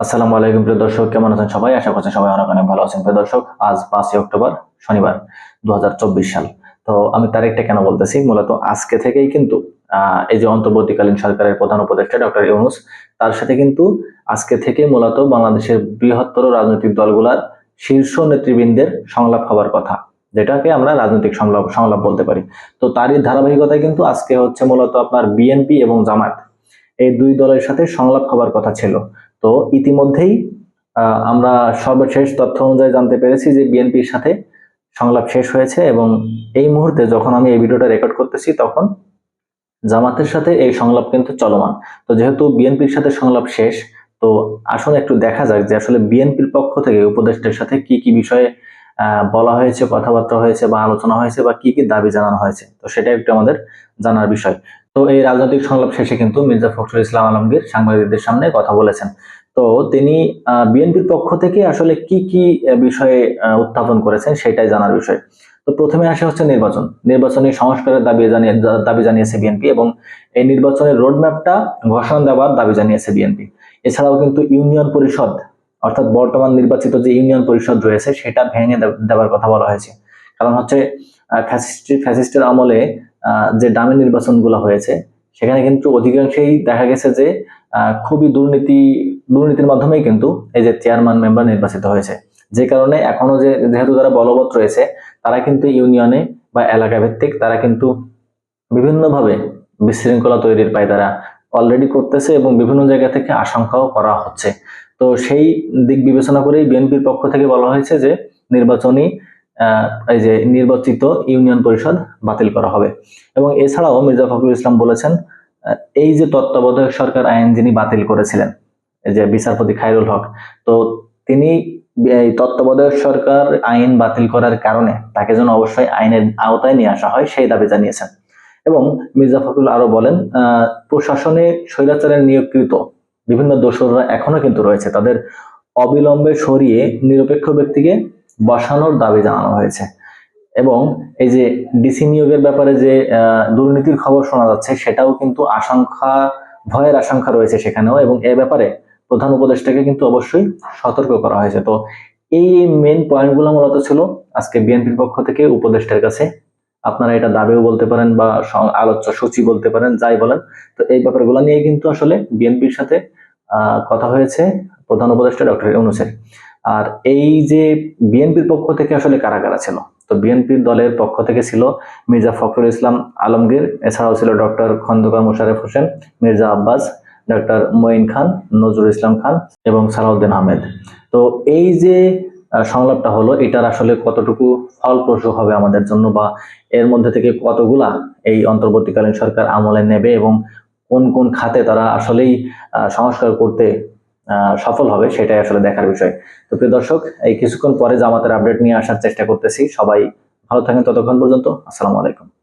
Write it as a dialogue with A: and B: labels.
A: আসসালামু আলাইকুম, প্রিয় দর্শক। কেমন আছেন সবাই? আশা করছি সবাই অনেক অনেক ভালো আছেন। প্রিয় দর্শক, আজ পাঁচই অক্টোবর, শনিবার, দুহাজার চব্বিশ সাল। তো আমি তারিখটা কেন বলতেছি? মূলত আজকে থেকেই কিন্তু এই যে অন্তর্বর্তীকালীন সরকারের প্রধান উপদেষ্টা ডক্টর ইউনুস, তার সাথে কিন্তু আজকে থেকে মূলত বাংলাদেশের বৃহত্তর রাজনৈতিক দলগুলার শীর্ষ নেতৃবৃন্দের সংলাপ হবার কথা, যেটাকে আমরা রাজনৈতিক সংলাপ সংলাপ বলতে পারি। তো তারই ধারাবাহিকতায় কিন্তু আজকে হচ্ছে মূলত আপনার বিএনপি এবং জামাত এই দুই দলের সাথে সংলাপ হওয়ার কথা ছিল। তো ইতিমধ্যেই আমরা সর্বশেষ তথ্য অনুযায়ী জানতে পেরেছি যে বিএনপির সাথে সংলাপ শেষ হয়েছে এবং এই মুহূর্তে যখন আমি এই ভিডিওটা রেকর্ড করতেছি তখন জামাতের সাথে এই সংলাপ কিন্তু চলমান। তো যেহেতু বিএনপির সাথে সংলাপ শেষ, তো আসুন একটু দেখা যাক যে আসলে বিএনপির পক্ষ থেকে উপদেষ্টার সাথে কি কি বিষয়ে বলা হয়েছে, কথাবার্তা হয়েছে বা আলোচনা হয়েছে বা কি কি দাবি জানানো হয়েছে। তো সেটা একটু আমাদের জানার বিষয়। তো এই রাজনৈতিক সংলাপ শেষে কিন্তু মির্জা ফখরুল ইসলাম আলমগীর সাংবাদিকদের সামনে কথা বলেছেন। তো তিনি বিএনপির পক্ষ থেকে আসলে কি কি বিষয়ে উত্থাপন করেছেন সেটাই জানার বিষয়। তো প্রথমে আসে হচ্ছে নির্বাচন। নির্বাচনী সংস্কারের দাবি জানিয়ে দাবি জানিয়েছে বিএনপি এবং এই নির্বাচনের রোডম্যাপটা ঘোষণা দেওয়ার দাবি জানিয়েছে বিএনপি। এছাড়াও কিন্তু ইউনিয়ন পরিষদ, অর্থাৎ বর্তমান নির্বাচিত যে ইউনিয়ন পরিষদ রয়েছে সেটা ভেঙে দেওয়ার কথা বলা হয়েছে। কারণ হচ্ছে ফ্যাসিস্ট, ফ্যাসিস্টের আমলে যে ডামি নির্বাচনগুলো হয়েছে, সেখানে কিন্তু অধিকাংশেই দেখা গেছে যে খুবই দুর্নীতি, দুর্নীতির মাধ্যমেই কিন্তু এই যে চেয়ারম্যান মেম্বার নির্বাচিত হয়েছে। যে কারণে এখনও যে, যেহেতু তারা বলবৎ রয়েছে, তারা কিন্তু ইউনিয়নে বা এলাকা ভিত্তিক তারা কিন্তু বিভিন্নভাবে বিশৃঙ্খলা তৈরির পায় তারা অলরেডি করতেছে এবং বিভিন্ন জায়গা থেকে আশঙ্কাও করা হচ্ছে। তো সেই দিক বিবেচনা করেই বিএনপির পক্ষ থেকে বলা হয়েছে যে, নির্বাচনী এই যে নির্বাচিত ইউনিয়ন পরিষদ বাতিল করা হবে। এবং এছাড়াও মির্জা ফখরুল ইসলাম বলেছেন এই যে তত্ত্বাবধায়ক সরকার আইন যিনি বাতিল করেছিলেন, এই যে বিচারপতি খায়রুল হক, তো তিনি এই তত্ত্বাবধায়ক সরকার আইন বাতিল করার কারণে তাকে যেন অবশ্যই আইনের আওতায় নিয়ে আসা হয়, সেই দাবি জানিয়েছেন। এবং মির্জা ফখরুল আরও বলেন প্রশাসনে স্বৈরাচারের নিয়োগকৃত বিভিন্ন দোসররা এখনও কিন্তু রয়েছে। তাদের অবিলম্বে সরিয়ে নিরপেক্ষ ব্যক্তিকে বসানোর দাবি জানানো হয়েছে। এবং এই যে ডিসি নিয়োগের ব্যাপারে যে দুর্নীতির খবর শোনা যাচ্ছে, সেটাও কিন্তু আশঙ্কা, ভয়ের আশঙ্কা রয়েছে সেখানেও এবং এ ব্যাপারে প্রধান উপদেষ্টাকে কিন্তু অবশ্যই সতর্ক করা হয়েছে। তো এই মেন পয়েন্টগুলো মূলত ছিল আজকে বিএনপির পক্ষ থেকে উপদেষ্টার কাছে। আপনারা এটা দাবিও বলতে পারেন বা আলোচ্য সূচি বলতে পারেন, যাই বলেন। তো এই ব্যাপারগুলো নিয়ে কিন্তু আসলে বিএনপির সাথে কথা হয়েছে প্রধান উপদেষ্টা ডক্টর ইউনুসের আর এই যে বিএনপির পক্ষ থেকে আসলে কারা কারা ছিল? তো বিএনপির দলের পক্ষ থেকে ছিল মির্জা ফখরুল ইসলাম আলমগীর, এছাড়াও ছিল ডক্টর খন্দকার মোশারেফ হোসেন, মির্জা আব্বাস, ডক্টর মঈন খান, নজরুল ইসলাম খান এবং সালাউদ্দিন আহমেদ। তো এই যে সংলাপটা হলো, এটার আসলে কতটুকু ফলপ্রসূ হবে আমাদের জন্য বা এর মধ্যে থেকে কতগুলা এই অন্তর্বর্তীকালীন সরকার আমলে নেবে এবং কোন কোন খাতে তারা আসলেই সংস্কার করতে সফল হবে, সেটাই আসলে দেখার বিষয়। তো প্রিয় দর্শক, এই কিছুক্ষণ পরে জামাতের আপডেট নিয়ে আসার চেষ্টা করতেছি। সবাই ভালো থাকেন ততক্ষণ পর্যন্ত। আসসালামু আলাইকুম।